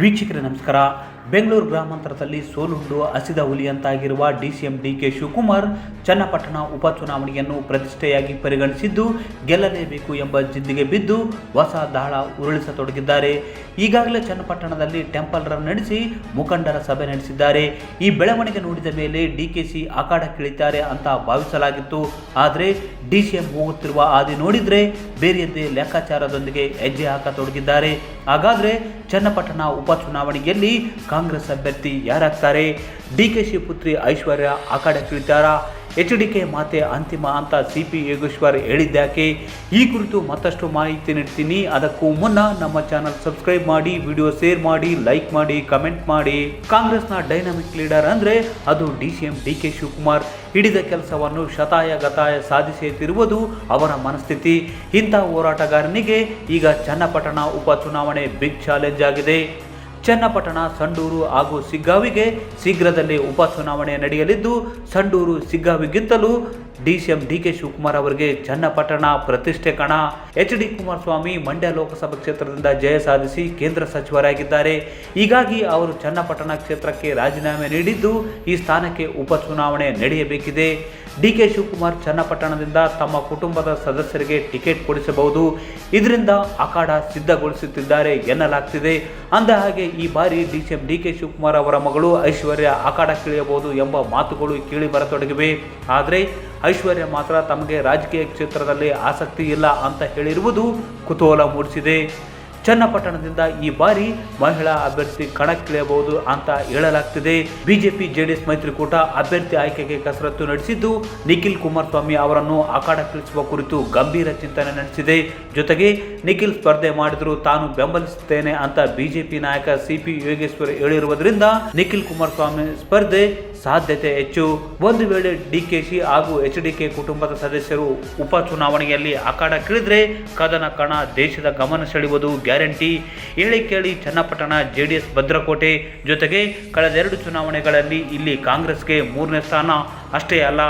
ವೀಕ್ಷಕರೇ, ನಮಸ್ಕಾರ. ಬೆಂಗಳೂರು ಗ್ರಾಮಾಂತರದಲ್ಲಿ ಸೋಲುಂಡು ಹಸಿದ ಹುಲಿಯಂತಾಗಿರುವ D C M D K Shivakumar Channapatna ಉಪಚುನಾವಣೆಯನ್ನು ಪ್ರತಿಷ್ಠೆಯಾಗಿ ಪರಿಗಣಿಸಿದ್ದು, ಗೆಲ್ಲಲೇಬೇಕು ಎಂಬ ಜಿದ್ದಿಗೆ ಬಿದ್ದು ಹೊಸ ದಾಳ ಉರುಳಿಸತೊಡಗಿದ್ದಾರೆ. ಈಗಾಗಲೇ ಚನ್ನಪಟ್ಟಣದಲ್ಲಿ ಟೆಂಪಲ್ ರನ್ ನಡೆಸಿ ಮುಖಂಡರ ಸಭೆ ನಡೆಸಿದ್ದಾರೆ. ಈ ಬೆಳವಣಿಗೆ ನೋಡಿದ ಮೇಲೆ ಡಿ ಕೆ ಸಿ ಅಖಾಡಕ್ಕಿಳಿತಾರೆ ಅಂತ ಭಾವಿಸಲಾಗಿತ್ತು. ಆದರೆ ಡಿ ಸಿ ಎಂ ಹೋಗುತ್ತಿರುವ ಹಾದಿ ನೋಡಿದರೆ ಬೇರೆಯದ್ದೇ ಲೆಕ್ಕಾಚಾರದೊಂದಿಗೆ ಹೆಜ್ಜೆ ಹಾಕತೊಡಗಿದ್ದಾರೆ. ಹಾಗಾದ್ರೆ ಚನ್ನಪಟ್ಟಣ ಉಪಚುನಾವಣೆಯಲ್ಲಿ ಕಾಂಗ್ರೆಸ್ ಅಭ್ಯರ್ಥಿ ಯಾರಾಗ್ತಾರೆ? ಡಿ ಕೆ ಶಿ ಪುತ್ರಿ ಐಶ್ವರ್ಯ ಅಖಾಡಕ್ಕಿಳಿತಾರಾ ಎಚ್ ಡಿ ಕೆ ಮಾತೆ ಅಂತಿಮ ಅಂತ ಸಿ ಪಿ ಯೋಗೇಶ್ವರ್ ಹೇಳಿದ್ದಾಕೆ. ಈ ಕುರಿತು ಮತ್ತಷ್ಟು ಮಾಹಿತಿ ನೀಡ್ತೀನಿ. ಅದಕ್ಕೂ ಮುನ್ನ ನಮ್ಮ ಚಾನಲ್ ಸಬ್ಸ್ಕ್ರೈಬ್ ಮಾಡಿ, ವಿಡಿಯೋ ಶೇರ್ ಮಾಡಿ, ಲೈಕ್ ಮಾಡಿ, ಕಮೆಂಟ್ ಮಾಡಿ. ಕಾಂಗ್ರೆಸ್ನ ಡೈನಾಮಿಕ್ ಲೀಡರ್ ಅಂದ್ರೆ ಅದು D C M D K Shivakumar. ಹಿಡಿದ ಕೆಲಸವನ್ನು ಶತಾಯ ಗತಾಯ ಸಾಧಿಸುತ್ತಿರುವುದು ಅವರ ಮನಸ್ಥಿತಿ. ಇಂಥ ಹೋರಾಟಗಾರನಿಗೆ ಈಗ ಚನ್ನಪಟ್ಟಣ ಉಪಚುನಾವಣೆ ಬಿಗ್ ಚಾಲೆಂಜ್ ಆಗಿದೆ. ಚನ್ನಪಟ್ಟಣ ಸಂಡೂರು ಹಾಗೂ ಸಿಗ್ಗಾವಿಗೆ ಶೀಘ್ರದಲ್ಲೇ ಉಪಚುನಾವಣೆ ನಡೆಯಲಿದ್ದು Sandur ಸಿಗ್ಗಾವಿಗಿಂತಲೂ D C M D K Shivakumar ಅವರಿಗೆ ಚನ್ನಪಟ್ಟಣ ಪ್ರತಿಷ್ಠೆ ಕಣ. ಎಚ್ ಡಿ ಕುಮಾರಸ್ವಾಮಿ ಮಂಡ್ಯ ಲೋಕಸಭಾ ಕ್ಷೇತ್ರದಿಂದ ಜಯ ಸಾಧಿಸಿ ಕೇಂದ್ರ ಸಚಿವರಾಗಿದ್ದಾರೆ. ಹೀಗಾಗಿ ಅವರು ಚನ್ನಪಟ್ಟಣ ಕ್ಷೇತ್ರಕ್ಕೆ ರಾಜೀನಾಮೆ ನೀಡಿದ್ದು ಈ ಸ್ಥಾನಕ್ಕೆ ಉಪಚುನಾವಣೆ ನಡೆಯಬೇಕಿದೆ. ಡಿ ಕೆ ಶಿವಕುಮಾರ್ ಚನ್ನಪಟ್ಟಣದಿಂದ ತಮ್ಮ ಕುಟುಂಬದ ಸದಸ್ಯರಿಗೆ ಟಿಕೆಟ್ ಕೊಡಿಸಬಹುದು. ಇದರಿಂದ ಅಖಾಡ ಸಿದ್ಧಗೊಳಿಸುತ್ತಿದ್ದಾರೆ ಎನ್ನಲಾಗ್ತಿದೆ. ಅಂದ ಹಾಗೆ ಈ ಬಾರಿ D C M D K Shivakumar ಅವರ ಮಗಳು ಐಶ್ವರ್ಯ ಅಖಾಡಕ್ಕಿಳಿಯಬಹುದು ಎಂಬ ಮಾತುಗಳು ಕೇಳಿ ಬರತೊಡಗಿವೆ. ಆದರೆ ಐಶ್ವರ್ಯ ಮಾತ್ರ ತಮಗೆ ರಾಜಕೀಯ ಕ್ಷೇತ್ರದಲ್ಲಿ ಆಸಕ್ತಿ ಇಲ್ಲ ಅಂತ ಹೇಳಿರುವುದು ಕುತೂಹಲ ಮೂಡಿಸಿದೆ. ಚನ್ನಪಟ್ಟಣದಿಂದ ಈ ಬಾರಿ ಮಹಿಳಾ ಅಭ್ಯರ್ಥಿ ಕಣಕ್ಕಿಳಿಯಬಹುದು ಅಂತ ಹೇಳಲಾಗ್ತಿದೆ. ಬಿಜೆಪಿ, ಜೆಡಿಎಸ್ ಮೈತ್ರಿಕೂಟ ಅಭ್ಯರ್ಥಿ ಆಯ್ಕೆಗೆ ಕಸರತ್ತು ನಡೆಸಿದ್ದು ನಿಖಿಲ್ ಕುಮಾರಸ್ವಾಮಿ ಅವರನ್ನು ಅಖಾಡಕ್ಕಿಳಿಸುವ ಕುರಿತು ಗಂಭೀರ ಚಿಂತನೆ ನಡೆಸಿದೆ. ಜೊತೆಗೆ ನಿಖಿಲ್ ಸ್ಪರ್ಧೆ ಮಾಡಿದರೂ ತಾನು ಬೆಂಬಲಿಸುತ್ತೇನೆ ಅಂತ ಬಿಜೆಪಿ ನಾಯಕ ಸಿಪಿ ಯೋಗೇಶ್ವರ್ ಹೇಳಿರುವುದರಿಂದ ನಿಖಿಲ್ ಕುಮಾರಸ್ವಾಮಿ ಸ್ಪರ್ಧೆ ಸಾಧ್ಯತೆ ಹೆಚ್ಚು. ಒಂದು ವೇಳೆ ಡಿಕೆಶಿ ಹಾಗೂ ಎಚ್ ಡಿ ಕೆ ಕುಟುಂಬದ ಸದಸ್ಯರು ಉಪಚುನಾವಣೆಯಲ್ಲಿ ಅಖಾಡಕ್ಕಿಳಿದ್ರೆ ಕದನ ಕಣ ದೇಶದ ಗಮನ ಸೆಳೆಯುವುದು ಗ್ಯಾರಂಟಿ. ಹೇಳಿ ಕೇಳಿ ಚನ್ನಪಟ್ಟಣ ಜೆ ಡಿ ಎಸ್ ಭದ್ರಕೋಟೆ. ಜೊತೆಗೆ ಕಳೆದೆರಡು ಚುನಾವಣೆಗಳಲ್ಲಿ ಇಲ್ಲಿ ಕಾಂಗ್ರೆಸ್ಗೆ ಮೂರನೇ ಸ್ಥಾನ. ಅಷ್ಟೇ ಅಲ್ಲ,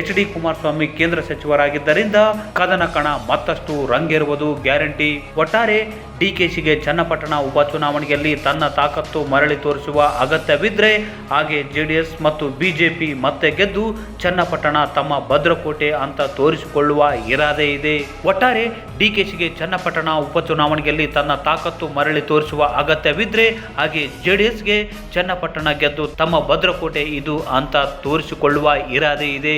ಎಚ್ ಡಿ ಕುಮಾರಸ್ವಾಮಿ ಕೇಂದ್ರ ಸಚಿವರಾಗಿದ್ದರಿಂದ ಕದನ ಕಣ ಮತ್ತಷ್ಟು ರಂಗೇರುವುದು ಗ್ಯಾರಂಟಿ. ಒಟ್ಟಾರೆ ಡಿಕೆಶಿಗೆ ಚನ್ನಪಟ್ಟಣ ಉಪಚುನಾವಣೆಯಲ್ಲಿ ತನ್ನ ತಾಕತ್ತು ಮರಳಿ ತೋರಿಸುವ ಅಗತ್ಯವಿದ್ದರೆ ಹಾಗೆ ಜೆಡಿಎಸ್ ಮತ್ತು ಬಿಜೆಪಿ ಮತ್ತೆ ಗೆದ್ದು ಚನ್ನಪಟ್ಟಣ ತಮ್ಮ ಭದ್ರಕೋಟೆ ಅಂತ ತೋರಿಸಿಕೊಳ್ಳುವ ಇರಾದೆ ಇದೆ. ಒಟ್ಟಾರೆ ಡಿಕೆಶಿಗೆ ಚನ್ನಪಟ್ಟಣ ಉಪಚುನಾವಣೆಯಲ್ಲಿ ತನ್ನ ತಾಕತ್ತು ಮರಳಿ ತೋರಿಸುವ ಅಗತ್ಯವಿದ್ದರೆ ಹಾಗೆ ಜೆಡಿಎಸ್ಗೆ ಚನ್ನಪಟ್ಟಣ ಗೆದ್ದು ತಮ್ಮ ಭದ್ರಕೋಟೆ ಇದು ಅಂತ ತೋರಿಸಿಕೊಳ್ಳುವ ಇರಾದೆ ಇದೆ.